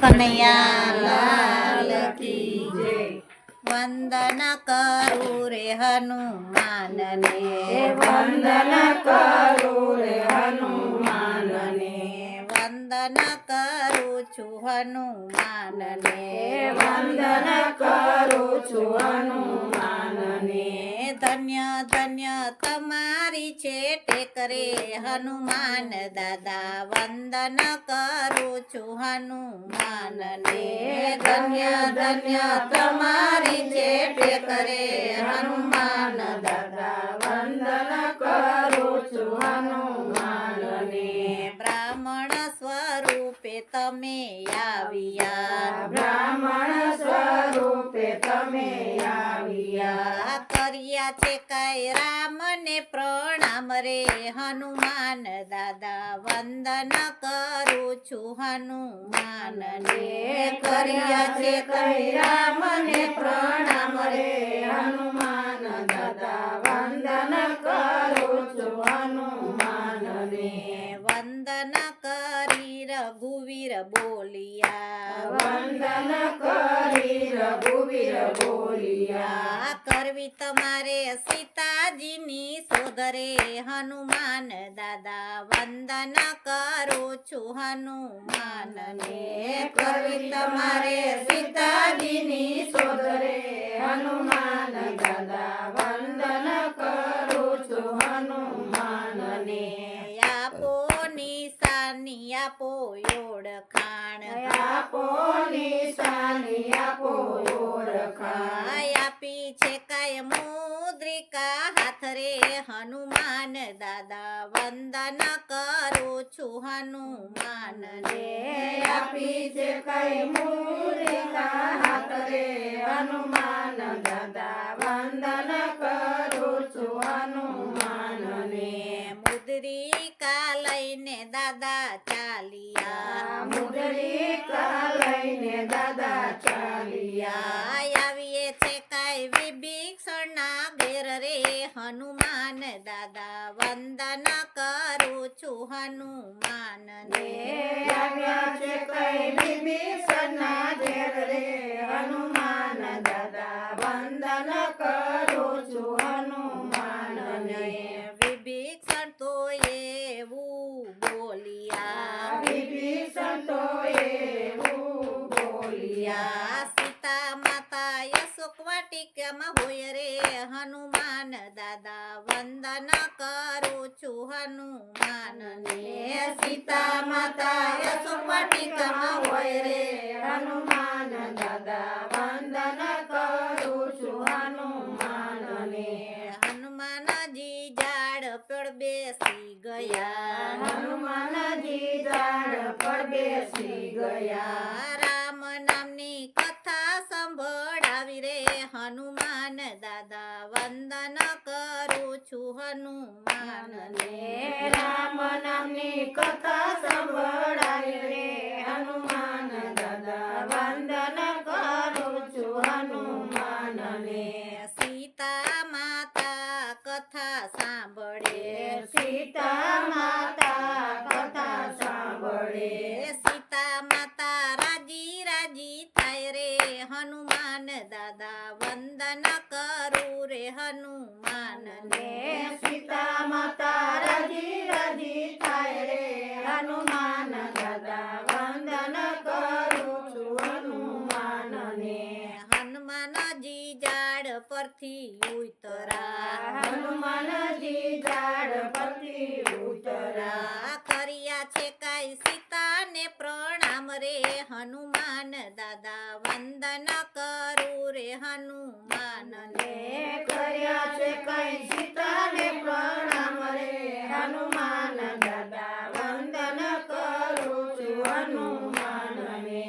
કનૈયા લાલ કી વંદન કરું રે હનુમાનને. વંદન કરું રે વંદન કરું છું હનુમાનને. વંદન કરું છું હનુમાનને. ધન્ય ધન્ય તમારી છે ટેકરે. હનુમાન દાદા વંદન કરું છું હનુમાનને. ધન્ય ધન્ય તમારી છે ટેકરે. હનુમાન તમે આવ્યા. બ્રાહ્મણ સ્વરૂપે તમે આવ્યા. કર્યા છે કઈ રામને પ્રણામ રે. હનુમાન દાદા વંદન કરું છું હનુમાનને. કર્યા છે કઈ રામને પ્રણામ રે. હનુમાન દાદા વંદન કરું છું હનુમાનને. રઘુવીર બોલિયા. વંદન કરી રઘુવીર બોલિયા. કરવી તમારે સીતાજીની સોદરે. હનુમાન દાદા વંદન કરું છું હનુમાનને. કરવી તમારે સીતાજીની સોદરે. હનુમાન દાદા વંદન કરું છું હનુમાનને. નિશાની આપો ઓળખાણ આપો નિશાની આપો ઓળખાણ આપી છે કાય મુદ્રિકા. હાથ રે હનુમાન દાદા વંદન કરું છું હનુમાનને આપી છે કાય મુદ્રિકા. હાથ રે હનુમાન લઈને દાદા ચાલિયા. મુદ્રિકા લઈને દાદા ચાલિયા. આવીએ છે કાય વિભીષણના ઘેર રે. હનુમાન દાદા વંદન કરું છું હનુમાનને. આવ્યા છે કઈ વિભીષણના ઘેર રે હનુમાન દાદા વંદન કરું છું હનુમાનને વિભીષણ તો એવું બોલિયા વિભીષણ તો એવું બોલિયા સીતા માતા અશોક વાટિકામાં હોય રે હનુમાન દાદા વંદન કરું છું સીતા માતા અશોક હોય રે. હનુમાન દાદા વંદન કરું છું હનુમાનને. હનુમાનજી ઝાડ પર બેસી ગયા. હનુમાનજી ઝાડ પર બેસી ગયા રામ નામની કથા સંભળાવી રે હનુમાન દાદા વંદન કરું હનુમાન ને રામ નામની કથા સંભળાય રે. હનુમાન દાદા વંદન કરું છું હનુમાનને. સીતા માતા કથા સાંભળે. સીતા હનુમાનજી ઝાડ પરથી ઉતરા કર્યા છે કાઈ સીતાને પ્રણામ રે હનુમાન દાદા વંદન કરું રે હનુમાનને કર્યા છે કઈ સીતાને પ્રણામ રે હનુમાન દાદા વંદન કરું છું હનુમાનને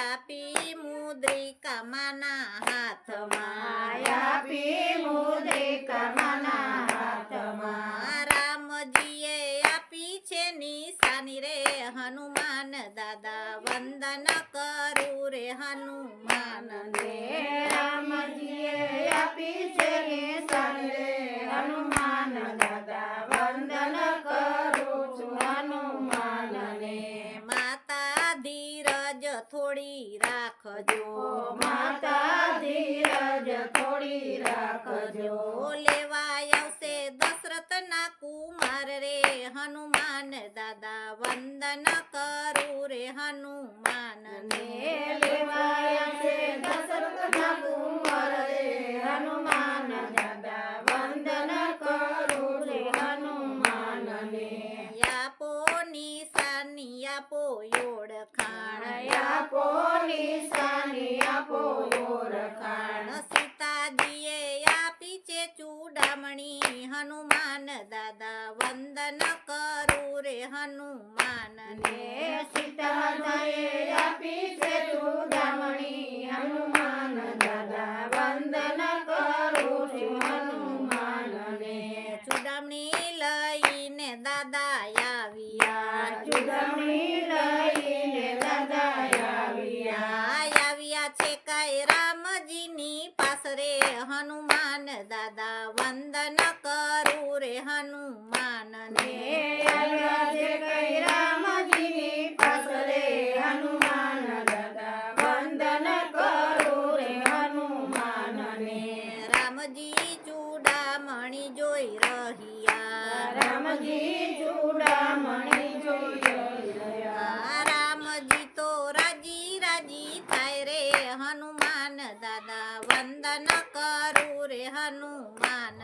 આપી મુદ્રિકા માના હાથમાં આપી મુદ્રિકા માના હાથમાં રામજીએ આપી છે નિશાની રે હનુમાન દાદા વંદન કરું રે હનુમાનને રામજીએ આપી છે નિશાન રે હનુમાન દાદા વંદન કરું છું હનુમાનને માતા ધીરજ થોડી રાખજો માતા ધીરજ થોડી રાખજો લેવા આવશે દશરથ ના કુમાર રે હનુમાન દાદા વંદન કરું રે હનુમાન ને લેવાયા છે દશરથના કુંવર રે હનુમાન દાદા વંદન કરું રે હનુમાનને આપો નિશાની આપો ઓળખાણ આપો નિશાની આપો ઓળખાણ સીતાજીએ આપી છે ચૂડામણી હનુમાન દાદા વંદન કરું રે હનુમાન ને સીતા આપી હનુમાન દાદા વંદન કરું છું હનુમાનને ચૂડામણી લઈને દાદા આવ્યા ચૂડમણી લઈને દાદા આવ્યા આવ્યા છે કાંઈ રામજીની પાસ રે હનુમાન દાદા વંદન કરું રે હનુમાન ને રામજીની પાસરે હનુમાન દાદા વંદન કરું રે હનુમાનને. રામજી ચૂડામણી જોઈ રહ્યા. રામજી ચૂડામણી વંદન કરું રે હનુમાન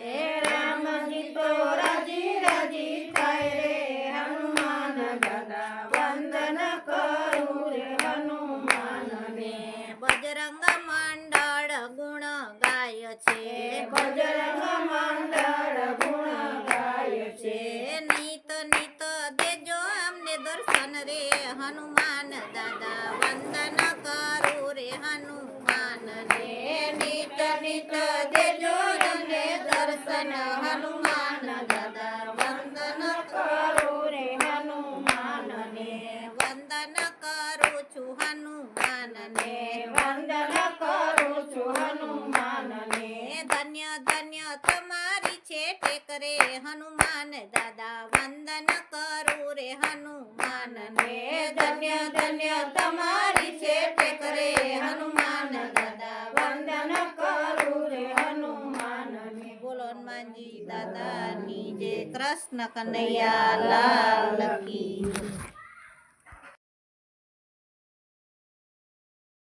હે રામજી તો રાજી રાજી થાય રે હનુમાન દાદા વંદન કરું રે હનુમાનને. બજરંગ મંડળ ગુણ ગાય છે. બજરંગ નિત દેજો મને દર્શન હનુમાન કૃષ્ણ કનૈયા લાલ કી